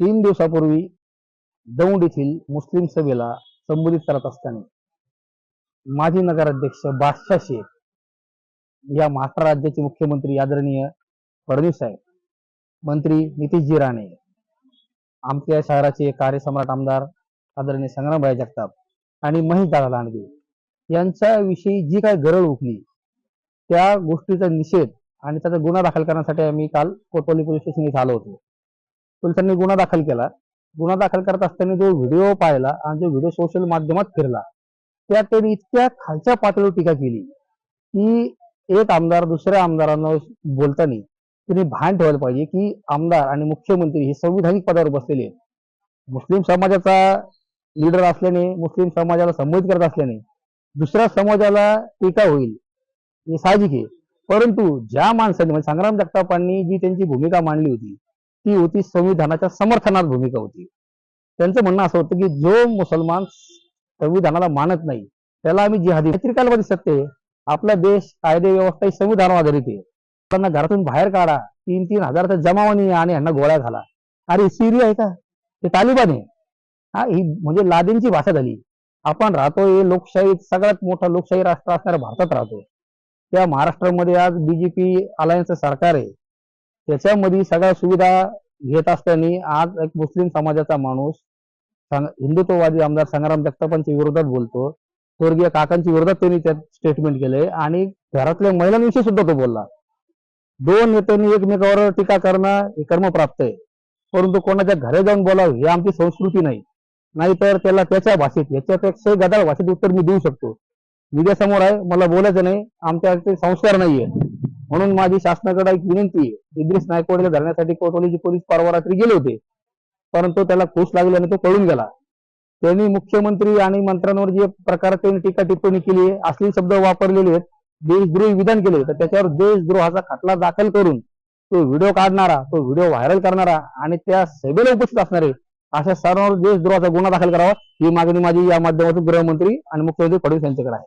तीन दिवसापूर्वी दौंड येथील मुस्लिम सभेला संबोधित करत असताना माजी नगराध्यक्ष बादशाह शेख या महाराष्ट्र राज्याचे मुख्यमंत्री आदरणीय फडणवीस साहेब मंत्री नितीशजी राणे आमच्या शहराचे कार्यसम्राट आमदार आदरणीय संग्रामभाई जगताप आणि महेश दादा लांडगे यांच्याविषयी जी काय गरळ उठली त्या गोष्टीचा निषेध आणि त्याचा गुन्हा दाखल करण्यासाठी आम्ही काल कोतवाली पोलीस स्टेशन इथे आलो होतो. पोलिसांनी गुन्हा दाखल केला. गुन्हा दाखल करत असताना जो व्हिडिओ पाहिला आणि जो व्हिडिओ सोशल माध्यमात फिरला त्यात त्यांनी इतक्या खालच्या पातळीवर टीका केली की एक आमदार दुसऱ्या आमदारांना बोलताना त्यांनी भान ठेवायला पाहिजे की आमदार आणि मुख्यमंत्री हे संविधानिक पदावर बसलेले आहेत. मुस्लिम समाजाचा लीडर असल्याने मुस्लिम समाजाला संबोधित करत असल्याने दुसऱ्या समाजाला टीका होईल हे साहजिक आहे. परंतु ज्या माणसाने म्हणजे संग्राम जगतापांनी जी त्यांची भूमिका मांडली होती ती होती संविधानाच्या समर्थनात भूमिका होती. त्यांचं म्हणणं असं होतं की जो मुसलमान संविधानाला मानत नाही त्याला आम्ही जिहादी पत्रिकालमध्ये सत्य आपला देश कायदे व्यवस्था ही संविधान आधारित आहे. त्यांना घरातून बाहेर काढा. तीन तीन हजारचा जमावणी आणि यांना गोळ्या घाला. अरे सिरी आहे का? ते तालिबान आहे. हा ही म्हणजे लादेनची भाषा झाली. आपण राहतोय हे लोकशाही सगळ्यात मोठा लोकशाही राष्ट्र असणाऱ्या भारतात राहतो त्या महाराष्ट्रामध्ये आज बीजेपी अलायन्सचं सरकार आहे. त्याच्यामध्ये सगळ्या सुविधा घेत असताना आज एक मुस्लिम समाजाचा माणूस हिंदुत्ववादी आमदार संग्राम जगतापांच्या विरोधात बोलतो. स्वर्गीय काकांच्या विरोधात त्यांनी त्यात स्टेटमेंट केलंय. आणि घरातल्या महिलांविषयी सुद्धा तो बोलला. दोन नेत्यांनी एकमेकावर टीका करणं हे कर्मप्राप्त आहे. परंतु कोणाच्या घरे जाऊन बोलावं ही आमची संस्कृती नाही. नाहीतर त्याला त्याच्या भाषेत याच्यापेक्षा गदाळ भाषेत उत्तर मी देऊ शकतो. मीडिया समोर आहे मला बोलायचं नाही. आमच्या संस्कार नाहीये. म्हणून माझी शासनाकडे एक विनंती आहे. इद्रिस नायकवाडीला धरण्यासाठी कोतवालीचे पोलीस परवा रात्री गेले होते. परंतु त्याला खुश लागल्याने तो पळून गेला. त्यांनी मुख्यमंत्री आणि मंत्र्यांवर जे प्रकार त्यांनी टीका टिप्पणी केली आहे असली शब्द वापरलेले आहेत. देशद्रोही विधान केले तर त्याच्यावर देशद्रोहाचा खटला दाखल करून तो व्हिडिओ काढणारा तो व्हिडिओ व्हायरल करणारा आणि त्या सभेला उपस्थित असणारे अशा सर्वांवर देशद्रोहाचा गुन्हा दाखल करावा ही मागणी माझी या माध्यमातून गृहमंत्री आणि मुख्यमंत्री फडणवीस यांच्याकडे आहे.